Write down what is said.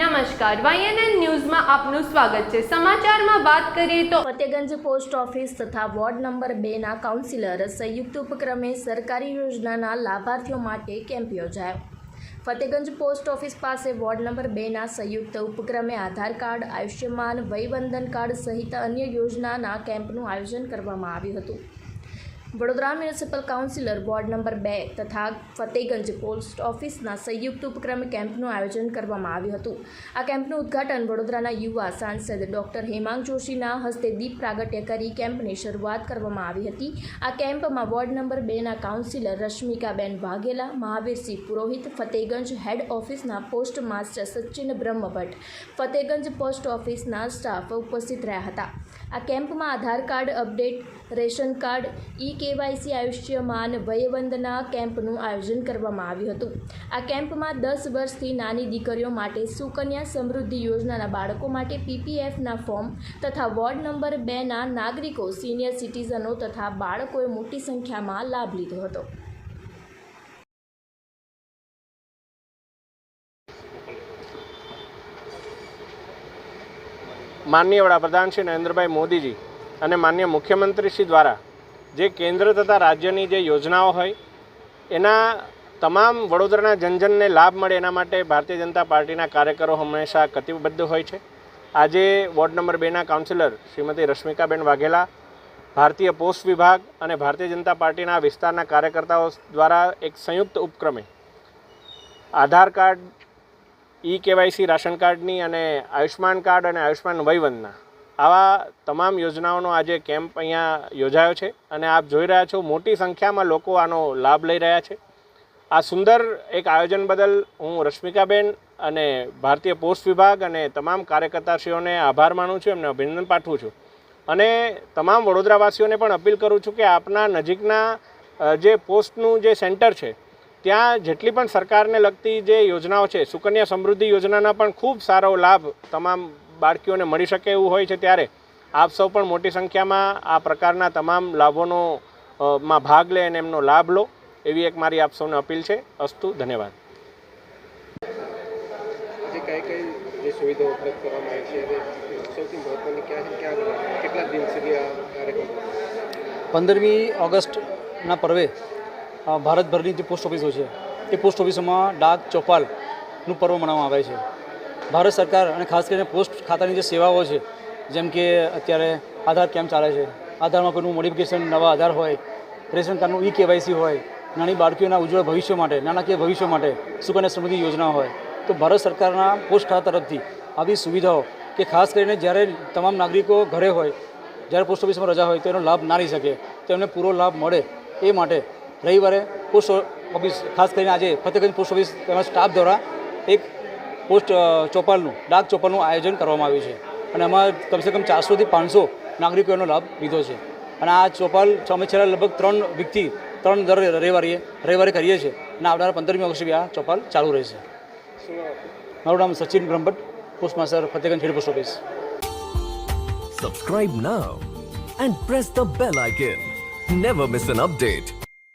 નમસ્કાર વાયએનએન ન્યૂઝમાં આપનું સ્વાગત છે. સમાચારમાં વાત કરીએ તો ફતેગંજ પોસ્ટ ઓફિસ તથા વોર્ડ નંબર બેના કાઉન્સિલર સંયુક્ત ઉપક્રમે સરકારી યોજનાના લાભાર્થીઓ માટે કેમ્પ યોજાયો. ફતેગંજ પોસ્ટ ઓફિસ પાસે વોર્ડ નંબર બેના સંયુક્ત ઉપક્રમે આધાર કાર્ડ, આયુષ્યમાન વયવંદન કાર્ડ સહિત અન્ય યોજનાના કેમ્પનું આયોજન કરવામાં આવ્યું હતું. Vadodara municipal councillor ward number બે તથા ફતેગંજ પોસ્ટ ઓફિસના સંયુક્ત ઉપક્રમે કેમ્પનું આયોજન કરવામાં આવ્યું હતું. આ કેમ્પનું ઉદ્ઘાટન વડોદરાના યુવા સાંસદ ડોક્ટર હેમાંગ જોશીના હસ્તે દીપ પ્રાગટ્ય કરી કેમ્પની શરૂઆત કરવામાં આવી હતી. આ કેમ્પમાં વોર્ડ નંબર બેના કાઉન્સિલર રશ્મિકાબેન વાઘેલા, મહાવીરસિંહ પુરોહિત, ફતેગંજ હેડ ઓફિસના post master Sachin Brahmbhatt, Fatehganj post ઓફિસના સ્ટાફ ઉપસ્થિત રહ્યા હતા. આ કેમ્પમાં Aadhaar card update, ration card, E KYC Ayushman Vayvandana કેમ્પનું આયોજન કરવામાં આવ્યું હતું. આ કેમ્પમાં દસ વર્ષથી નાની દીકરીઓ માટે સુકન્યા સમૃદ્ધિ યોજનાના બાળકો માટે પીપીએફના ફોર્મ તથા વોર્ડ નંબર બેના નાગરિકો, સિનિયર સિટીઝનો તથા બાળકોએ મોટી સંખ્યામાં લાભ લીધો હતો. માનનીય વડાપ્રધાન શ્રી નરેન્દ્રભાઈ મોદીજી અને માન્ય મુખ્યમંત્રી શ્રી દ્વારા જે કેન્દ્ર તથા રાજ્યની જે યોજનાઓ હોય, એના તમામ વડોદરાના જનજનને લાભ મળે એના માટે ભારતીય જનતા પાર્ટીના કાર્યકરો હંમેશા કટિબદ્ધ હોય છે. આજે વોર્ડ નંબર બેના કાઉન્સિલર શ્રીમતી રશ્મિકાબેન વાઘેલા, ભારતીય પોસ્ટ વિભાગ અને ભારતીય જનતા પાર્ટીના વિસ્તારના કાર્યકર્તાઓ દ્વારા એક સંયુક્ત ઉપક્રમે Aadhaar card, E KYC, ration કાર્ડની અને આયુષ્માન કાર્ડ અને આયુષ્માન વયવંદના આવા તમામ યોજનાઓનો આજે કેમ્પ અહીંયા યોજાયો છે અને આપ જોઈ રહ્યા છો મોટી સંખ્યામાં લોકો આનો લાભ લઈ રહ્યા છે. આ સુંદર એક આયોજન બદલ હું રશ્મિકાબેન અને ભારતીય પોસ્ટ વિભાગ અને તમામ કાર્યકર્તાશ્રીઓને આભાર માનું છું, એમને અભિનંદન પાઠવું છું. અને તમામ વડોદરાવાસીઓને પણ અપીલ કરું છું કે આપના નજીકના જે પોસ્ટનું જે સેન્ટર છે, ત્યાં જેટલી પણ સરકારને લગતી જે યોજનાઓ છે, સુકન્યા સમૃદ્ધિ યોજનાના પણ ખૂબ સારો લાભ તમામ બાળકીઓને મળી શકે એવું હોય છે ત્યારે આપ સૌ પણ મોટી સંખ્યામાં આ પ્રકારના તમામ લાભોનો માં ભાગ લે અને એમનો લાભ લો એવી એક મારી આપ સૌને અપીલ છે. અસ્તુ ધન્યવાદ. જે કઈ કઈ જે સુવિધાઓ ઉપલબ્ધ કરવામાં આવી છે સૌથી મહત્વની ક્યાં ક્યાં કેટલા દિન સુધી આ કાર્યક્રમ પંદરમી ઓગસ્ટના પર્વે ભારતભરની જે પોસ્ટ ઓફિસો છે એ પોસ્ટ ઓફિસોમાં ડાક ચોપાલનું પર્વ મનાવવામાં આવે છે. ભારત સરકાર અને ખાસ કરીને પોસ્ટ ખાતાની જે સેવાઓ છે, જેમ કે અત્યારે આધાર કેમ્પ ચાલે છે, આધારમાં કોઈનું મોડિફિકેશન, નવા આધાર હોય, રેશન કાર્ડનું ઈ કેવાયસી હોય, નાની બાળકીઓના ઉજ્જવળ ભવિષ્ય માટે, નાણાકીય ભવિષ્ય માટે સુકન્યા સમૃદ્ધિ યોજના હોય, તો ભારત સરકારના પોસ્ટ ખાતા તરફથી આવી સુવિધાઓ કે ખાસ કરીને જ્યારે તમામ નાગરિકો ઘરે હોય, જ્યારે પોસ્ટ ઓફિસમાં રજા હોય, તો એનો લાભ ના લઈ શકે, તો એમને પૂરો લાભ મળે એ માટે રવિવારે પોસ્ટ ઓફિસ, ખાસ કરીને આજે ફતેગંજ પોસ્ટ ઓફિસ તેમજ સ્ટાફ દ્વારા એક પોસ્ટ ચોપાલનું, ડાક ચોપાલનું આયોજન કરવામાં આવ્યું છે. અને એમાં કમસે કમ ચારસોથી પાંચસો નાગરિકો એનો લાભ લીધો છે. અને આ ચોપાલ અમે છેલ્લા લગભગ ત્રણ વીકથી ત્રણ દર રવિવારે રવિવારે કરીએ છીએ. અને આવનારા પંદરમી ઓગસ્ટે આ ચોપાલ ચાલુ રહેશે? મારું નામ Sachin Brahmbhatt, post master, Fatehganj head post office. Subscribe now and press the bell icon never miss an update.